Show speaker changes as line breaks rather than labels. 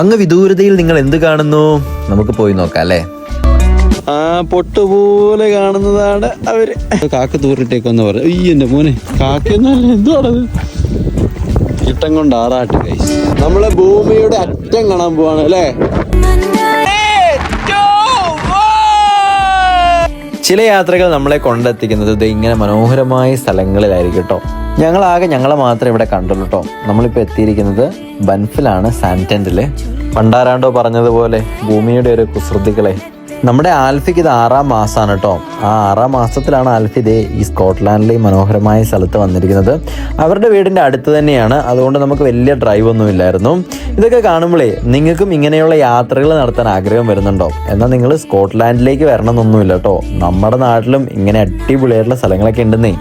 അങ്ങ് വിദൂരതയിൽ നിങ്ങൾ എന്ത് കാണുന്നു? നമുക്ക് പോയി നോക്കാം അല്ലേ?
ആ പൊട്ടുപോലെ കാണുന്നതാണ് അവർ. കാക്ക തൂറിട്ടേക്കൊന്ന് പറഞ്ഞു. ഈ എന്റെ മോനെ. കാക്കയൊന്നല്ല എന്തുവാണത്? ഇട്ടം കൊണ്ട് ആറാട്ട് കഴിച്ചു നമ്മളെ ഭൂമിയുടെ അറ്റം കാണാൻ പോവാണ് അല്ലേ?
ചില യാത്രകൾ നമ്മളെ കൊണ്ടെത്തിക്കുന്നത് ഇത് ഇങ്ങനെ മനോഹരമായ സ്ഥലങ്ങളിലായിരിക്കും കേട്ടോ ഞങ്ങളാകെ ഞങ്ങളെ മാത്രമേ ഇവിടെ കണ്ടുള്ളൂ കേട്ടോ നമ്മളിപ്പോൾ എത്തിയിരിക്കുന്നത് ബൻഫിലാണ് സാന്റൻഡിൽ പണ്ടാരാണ്ടോ പറഞ്ഞതുപോലെ ഭൂമിയുടെ ഒരു കുസൃതികളെ നമ്മുടെ ആൽഫിക്ക് ഇത് ആറാം മാസമാണ് കേട്ടോ ആ ആറാം മാസത്തിലാണ് ആൽഫി ഇതേ ഈ സ്കോട്ട്ലാൻഡിലെ മനോഹരമായ സ്ഥലത്ത് വന്നിരിക്കുന്നത്. അവരുടെ വീടിന്റെ അടുത്ത് തന്നെയാണ്. അതുകൊണ്ട് നമുക്ക് വലിയ ഡ്രൈവ് ഒന്നും ഇല്ലായിരുന്നു. ഇതൊക്കെ കാണുമ്പോഴേ നിങ്ങൾക്കും ഇങ്ങനെയുള്ള യാത്രകൾ നടത്താൻ ആഗ്രഹം വരുന്നുണ്ടോ? എന്നാൽ നിങ്ങൾ സ്കോട്ട്ലാൻഡിലേക്ക് വരണമെന്നൊന്നുമില്ല കേട്ടോ നമ്മുടെ നാട്ടിലും ഇങ്ങനെ അടിപൊളിയായിട്ടുള്ള സ്ഥലങ്ങളൊക്കെ ഉണ്ടെന്നേ.